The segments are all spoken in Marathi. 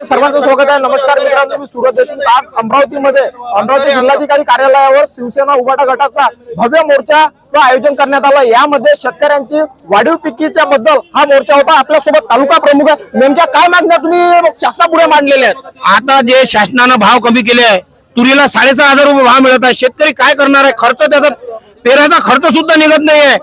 सर्वांचं स्वागत आहे. नमस्कार मित्रांनो मी सुरत देशमुख. आज अमरावतीमध्ये अमरावती जिल्हाधिकारी कार्यालयावर शिवसेना उभाटा गटाचा भव्य मोर्चाचं आयोजन करण्यात आलं. यामध्ये शेतकऱ्यांची वाढीव पिकीच्या बद्दल हा मोर्चा होता. आपल्यासोबत तालुका प्रमुख आहे. नेमक्या काय मागण्या तुम्ही शासनापुढे मांडलेल्या आहेत? आता जे शासनानं भाव कमी केले आहे तुरीला साडेचार हजार रुपये भाव मिळत आहे. शेतकरी काय करणार आहे? खर्च त्याचा पेराचा खर्च सुद्धा निघत नाहीये.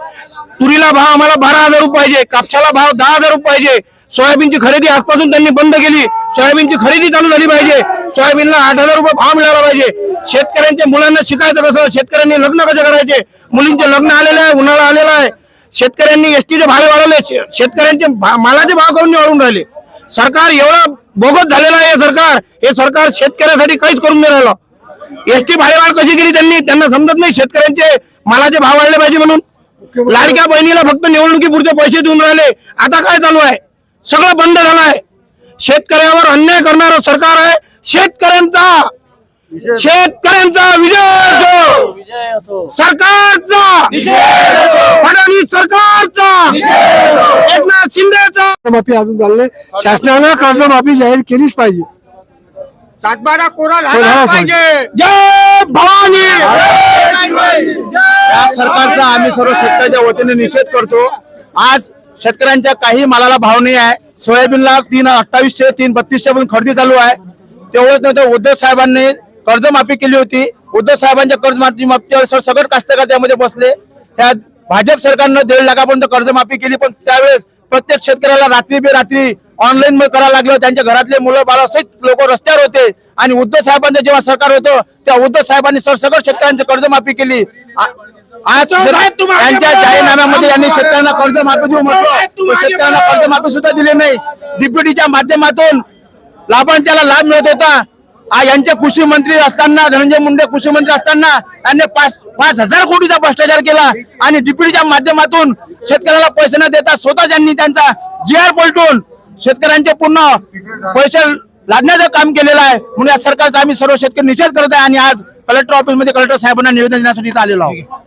तुरीला भाव आम्हाला बारा हजार रुपये पाहिजे कापसाला भाव दहा हजार रुपये पाहिजे. सोयाबीनची खरेदी आजपासून त्यांनी बंद केली. सोयाबीनची खरेदी चालू झाली पाहिजे. सोयाबीनला आठ हजार रुपये भाव मिळाला पाहिजे. शेतकऱ्यांच्या मुलांना शिकायचं कसं? शेतकऱ्यांनी लग्न कसे करायचे? मुलींचे लग्न आलेले आहे उन्हाळा आलेला आहे. शेतकऱ्यांनी एसटीचे भाडे वाढवले. शे- शेतकऱ्यांचे भा- मालाचे भाव करून वाढून राहिले? सरकार एवढा बोगत झालेलं आहे सरकार. हे सरकार शेतकऱ्यासाठी काहीच करून नाही राहिलं. एसटी भाडेवाढ कशी केली त्यांनी? त्यांना समजत नाही शेतकऱ्यांचे मालाचे भाव वाढले पाहिजे म्हणून. लाडक्या बहिणीला फक्त निवडणुकीपुरते पैसे देऊन राहिले. आता काय चालू आहे? सगळं बंद झालं आहे शेतकऱ्यावर अन्याय करणारं सरकार आहे. शेतकऱ्यांचा शेतकऱ्यांचा विजय असो. सरकारचा. फडणवीस सरकारचा. एकनाथ शिंदेचा. कर्जमाफी अजून झालं शासनानं कर्जमाफी जाहीर केलीच पाहिजे. सातबारा कोरा झाला झाला पाहिजे. पाहिजे. जय भवानी. या सरकारचा आम्ही सर्व शेतकऱ्याच्या वतीने निषेध करतो. आज शेतकऱ्यांच्या काही मालाला भाव नाही आहे. सोयाबीनला तीन अठ्ठावीसशे तीन बत्तीसशे पण खरेदी चालू आहे. तेवढंच नव्हतं उद्धव साहेबांनी कर्जमाफी केली होती. उद्धव साहेबांच्या कर्जमाफी माफीवर सर- सगळं कास्तकार त्यामध्ये बसले. त्या भाजप सरकारनं दीड लाखापर्यंत कर्जमाफी केली पण त्यावेळेस प्रत्येक शेतकऱ्याला रात्री बेरात्री ऑनलाईन करायला लागलं त्यांच्या घरातले मुलं बाळासहित लोक रस्त्यावर होते. आणि उद्धव साहेबांचं जेव्हा सरकार होतं त्या उद्धव साहेबांनी सर सगळं शेतकऱ्यांची कर्जमाफी केली. आज त्यांच्या जाहीरनाम्यामध्ये यांनी शेतकऱ्यांना कर्जमाफी देऊ म्हटलं. शेतकऱ्यांना कर्जमाफी सुद्धा दिली नाही. डीपीटीच्या माध्यमातून लाभांशाला लाभ मिळत होता. यांचे कृषी मंत्री असताना धनंजय मुंडे कृषी मंत्री असताना यांनी पाच पाच हजार कोटीचा भ्रष्टाचार केला. आणि डीपीटीच्या माध्यमातून शेतकऱ्याला पैसे न देता स्वतः त्यांनी त्यांचा जी आर पलटून शेतकऱ्यांचे पूर्ण पैसे लादण्याचं काम केलेलं आहे. म्हणून या सरकारचा आम्ही सर्व शेतकरी निषेध करत आहे आणि आज कलेक्टर ऑफिसमध्ये कलेक्टर साहेबांना निवेदन देण्यासाठी आलेलो आहोत.